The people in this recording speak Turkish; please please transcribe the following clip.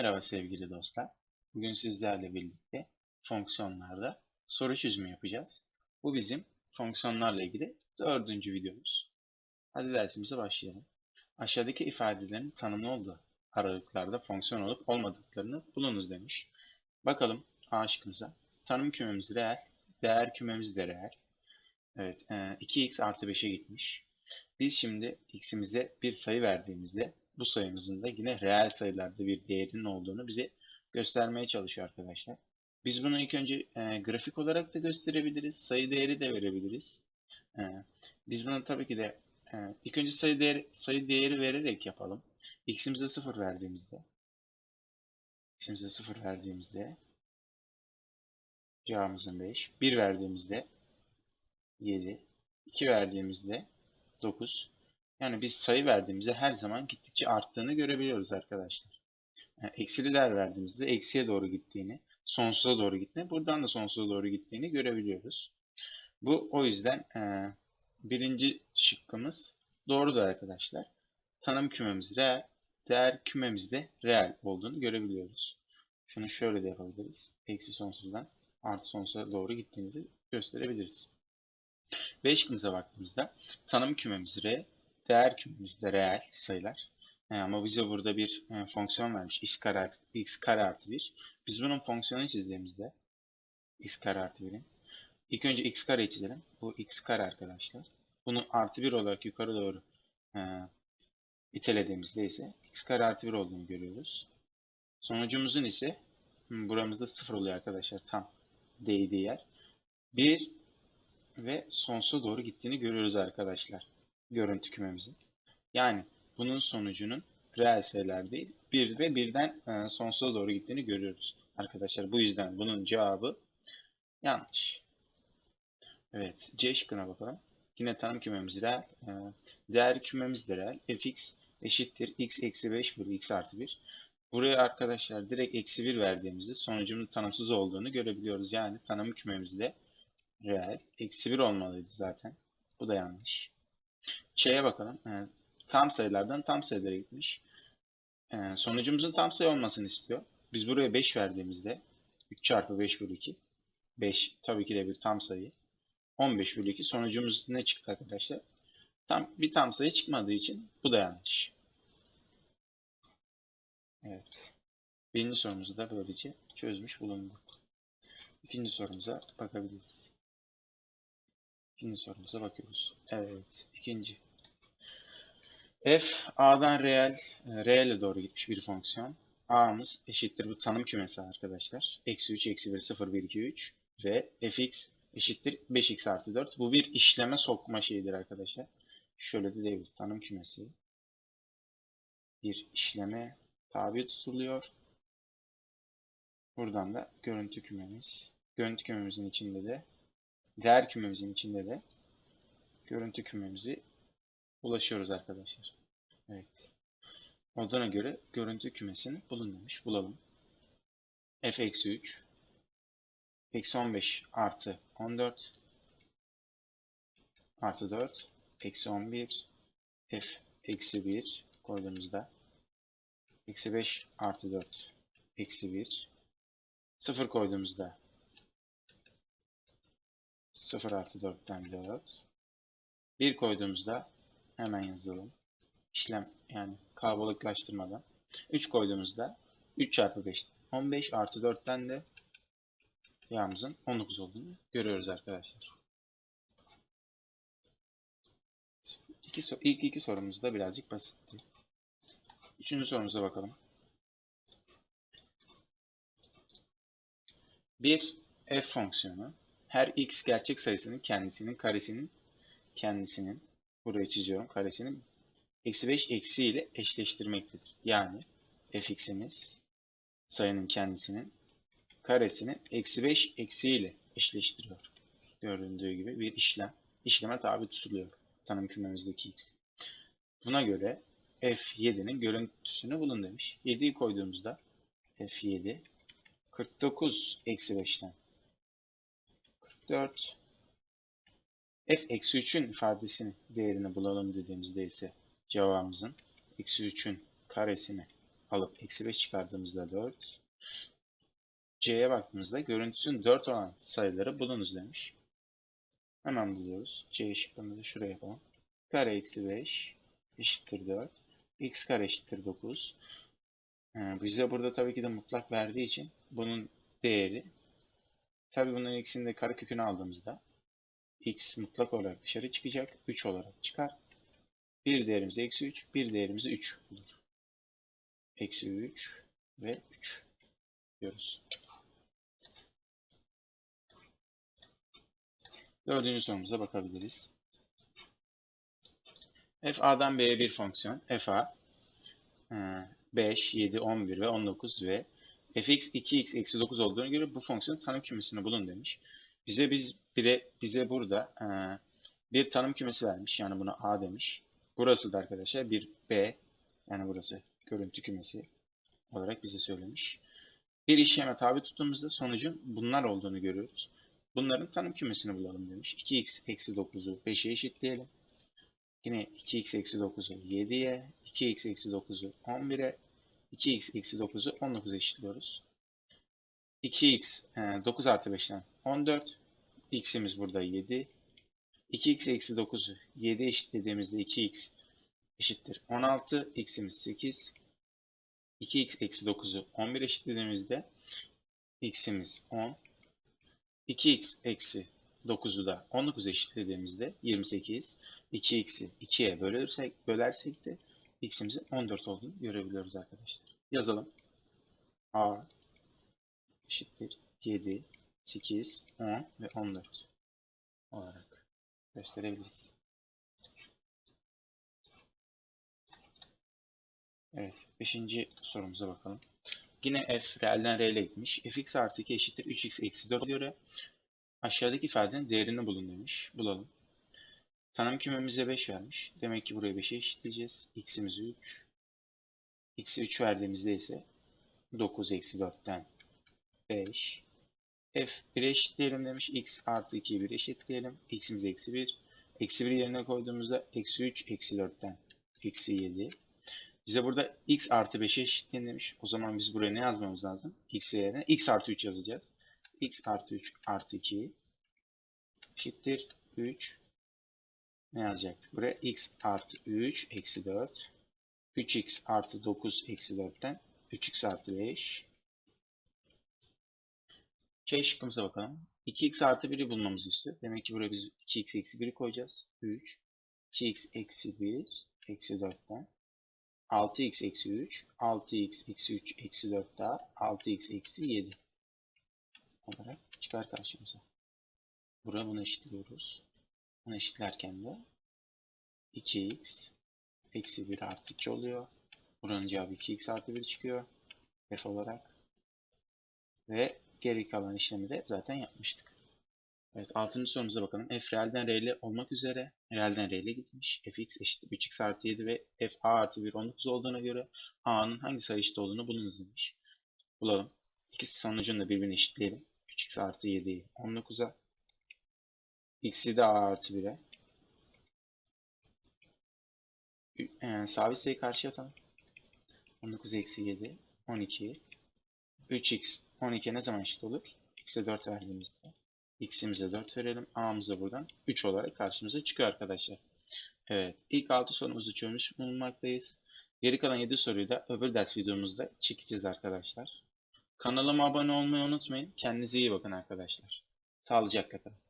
Merhaba sevgili dostlar. Bugün sizlerle birlikte fonksiyonlarda soru çözümü yapacağız. Bu bizim fonksiyonlarla ilgili dördüncü videomuz. Hadi dersimize başlayalım. Aşağıdaki ifadelerin tanımlı olduğu aralıklarda fonksiyon olup olmadıklarını bulunuz demiş. Bakalım A şıkkımıza. Tanım kümemiz reel, değer kümemiz de reel. Evet, e, 2x artı 5'e gitmiş. Biz şimdi x'imize bir sayı verdiğimizde bu sayımızın da yine reel sayılarda bir değerinin olduğunu bize göstermeye çalışıyor arkadaşlar. Biz bunu ilk önce e, grafik olarak da gösterebiliriz. Sayı değeri de verebiliriz. E, biz bunu tabii ki de e, ilk önce sayı değeri, sayı değeri vererek yapalım. x'imize 0 verdiğimizde x'imize 0 verdiğimizde cevabımızın 5. 1 verdiğimizde 7. 2 verdiğimizde 9. Yani biz sayı verdiğimizde her zaman gittikçe arttığını görebiliyoruz arkadaşlar. Yani eksili değer verdiğimizde eksiye doğru gittiğini, sonsuza doğru gittiğini, buradan da sonsuza doğru gittiğini görebiliyoruz. Bu o yüzden e, birinci şıkkımız doğrudur arkadaşlar. Tanım kümemiz reel, değer kümemiz de reel olduğunu görebiliyoruz. Şunu şöyle de yapabiliriz. Eksi sonsuzdan artı sonsuza doğru gittiğini de gösterebiliriz. B şıkkımıza baktığımızda tanım kümemiz R, değer kümemiz de reel sayılar. E, ama bize burada bir e, fonksiyon vermiş. x kare, x kare artı 1. Biz bunun fonksiyonunu çizdiğimizde x kare artı 1'in ilk önce x kare çizelim. Bu x kare arkadaşlar. Bunu artı 1 olarak yukarı doğru e, itelediğimizde ise x kare artı 1 olduğunu görüyoruz. Sonucumuzun ise buramızda 0 oluyor arkadaşlar. Tam değdiği yer. 1 ve sonsuza doğru gittiğini görüyoruz arkadaşlar. Görüntü kümemizin. Yani bunun sonucunun reel sayılar değil, 1 ve 1'den e, sonsuza doğru gittiğini görüyoruz. Arkadaşlar bu yüzden bunun cevabı yanlış. Evet, C şıkkına bakalım. Yine tanım kümemiz reel. E, değer kümemiz de reel. fx eşittir x eksi 5 bölü x artı 1. Buraya arkadaşlar direkt eksi 1 verdiğimizde sonucunun tanımsız olduğunu görebiliyoruz. Yani tanım kümemizde reel. Eksi 1 olmalıydı zaten. Bu da yanlış. Ç'ye bakalım. Evet. Tam sayılardan tam sayılara gitmiş. Ee, sonucumuzun tam sayı olmasını istiyor. Biz buraya 5 verdiğimizde 3 çarpı 5 bölü 2. 5 tabii ki de bir tam sayı. 15 bölü 2. Sonucumuz ne çıktı arkadaşlar? Tam, bir tam sayı çıkmadığı için bu da yanlış. Evet. Birinci sorumuzu da böylece çözmüş bulunduk. İkinci sorumuza bakabiliriz. İkinci sorumuza bakıyoruz. Evet. ikinci. F a'dan reel, e, reel'e doğru gitmiş bir fonksiyon. a'mız eşittir bu tanım kümesi arkadaşlar. Eksi 3, eksi 1, 0, 1, 2, 3 ve fx eşittir 5x artı 4. Bu bir işleme sokma şeyidir arkadaşlar. Şöyle de diyebiliriz. Tanım kümesi bir işleme tabi tutuluyor. Buradan da görüntü kümemiz. Görüntü kümemizin içinde de değer kümemizin içinde de görüntü kümemizi ulaşıyoruz arkadaşlar. Evet. Moduna göre görüntü kümesini bulun demiş. Bulalım. f eksi 3 eksi 15 artı 14 artı 4 eksi 11 f eksi 1 koyduğumuzda eksi 5 artı 4 eksi 1 0 koyduğumuzda 0 artı 4'ten 4. 1 koyduğumuzda hemen yazalım. İşlem yani kalabalıklaştırmadan. 3 koyduğumuzda 3 çarpı 5 15 artı 4'ten de yağımızın 19 olduğunu görüyoruz arkadaşlar. İki, ilk iki sorumuz da birazcık basitti. Üçüncü sorumuza bakalım. Bir f fonksiyonu her x gerçek sayısının kendisinin karesinin kendisinin buraya çiziyorum karesinin eksi 5 eksi ile eşleştirmektedir. Yani fx'imiz sayının kendisinin karesini eksi 5 eksi ile eşleştiriyor. Göründüğü gibi bir işlem. işleme tabi tutuluyor tanım kümemizdeki x. Buna göre f7'nin görüntüsünü bulun demiş. 7'yi koyduğumuzda f7 49 eksi 5'ten 4 f eksi 3'ün ifadesini değerini bulalım dediğimizde ise cevabımızın eksi 3'ün karesini alıp eksi 5 çıkardığımızda 4. C'ye baktığımızda görüntüsünün 4 olan sayıları bulunuz demiş. Hemen buluyoruz. C şıkkını da şuraya yapalım. Kare eksi 5 eşittir 4. X kare eşittir 9. Ee, bize burada tabii ki de mutlak verdiği için bunun değeri tabii bunun ikisini de kare kökünü aldığımızda x mutlak olarak dışarı çıkacak. 3 olarak çıkar. Bir değerimiz eksi 3, bir değerimiz 3 olur. Eksi 3 ve 3 diyoruz. Dördüncü sorumuza bakabiliriz. f a'dan b'ye bir fonksiyon. f a 5, 7, 11 ve 19 ve fx 2x eksi 9 olduğuna göre bu fonksiyonun tanım kümesini bulun demiş. Bize biz bire, bize burada e, bir tanım kümesi vermiş. Yani buna a demiş. Burası da arkadaşlar bir b yani burası görüntü kümesi olarak bize söylemiş. Bir işleme tabi tuttuğumuzda sonucun bunlar olduğunu görüyoruz. Bunların tanım kümesini bulalım demiş. 2x eksi 9'u 5'e eşitleyelim. Yine 2x eksi 9'u 7'ye, 2x eksi 9'u 11'e, 2x eksi 9'u 19'a eşitliyoruz. 2x e, 9 artı 5'ten 14. x'imiz burada 7. 2x eksi 9'u 7 eşitlediğimizde 2x eşittir 16. x'imiz 8. 2x eksi 9'u 11 eşitlediğimizde x'imiz 10. 2x eksi 9'u da 19 eşitlediğimizde 28. 2x'i 2'ye bölersek, bölersek de x'imizin 14 olduğunu görebiliyoruz arkadaşlar. Yazalım. a eşittir 7, 8, 10 ve 14 olarak gösterebiliriz. Evet, 5. sorumuza bakalım. Yine f reelden reele gitmiş. fx artı 2 eşittir 3x eksi 4 göre aşağıdaki ifadenin değerini bulun demiş. Bulalım. Tanım kümemize 5 vermiş. Demek ki buraya 5'e eşitleyeceğiz. x'imizi 3. x'i 3 verdiğimizde ise 9 eksi 4'ten 5. f 1'e eşitleyelim demiş. x artı 2'yi 1 eşitleyelim. x'imiz eksi 1. Eksi 1'i yerine koyduğumuzda eksi 3 eksi 4'ten eksi 7. Bize burada x artı 5'e eşitleyin demiş. O zaman biz buraya ne yazmamız lazım? x yerine x artı 3 yazacağız. x artı 3 artı 2 eşittir 3 ne yazacaktık? Buraya x artı 3 eksi 4 3x artı 9 eksi 4'ten 3x artı 5 C şıkkımıza bakalım. 2x artı 1'i bulmamızı istiyor. Demek ki buraya biz 2x eksi 1'i koyacağız. 3 2x eksi 1 eksi 4'ten 6x eksi 3 6x eksi 3 eksi 4 daha 6x eksi 7 olarak çıkar karşımıza. Buraya bunu eşitliyoruz. Bunu eşitlerken de 2x eksi 1 artı 2 oluyor. Buranın cevabı 2x artı 1 çıkıyor. F olarak. Ve geri kalan işlemi de zaten yapmıştık. Evet 6. sorumuza bakalım. F reelden re'li olmak üzere reelden re'le gitmiş. fx eşittir 3x artı 7 ve f a artı 1 19 olduğuna göre a'nın hangi sayı eşit olduğunu bulunuz demiş. Bulalım. İkisi sonucunu da birbirine eşitleyelim. 3x artı 7'yi 19'a x'i de a artı 1'e e, sabit sayı karşıya atalım. 19 eksi 7 12 3x 12 ne zaman eşit olur? x'e 4 verdiğimizde x'imize 4 verelim. a'mıza buradan 3 olarak karşımıza çıkıyor arkadaşlar. Evet ilk 6 sorumuzu çözmüş bulunmaktayız. Geri kalan 7 soruyu da öbür ders videomuzda çekeceğiz arkadaşlar. Kanalıma abone olmayı unutmayın. Kendinize iyi bakın arkadaşlar. Sağlıcakla kalın.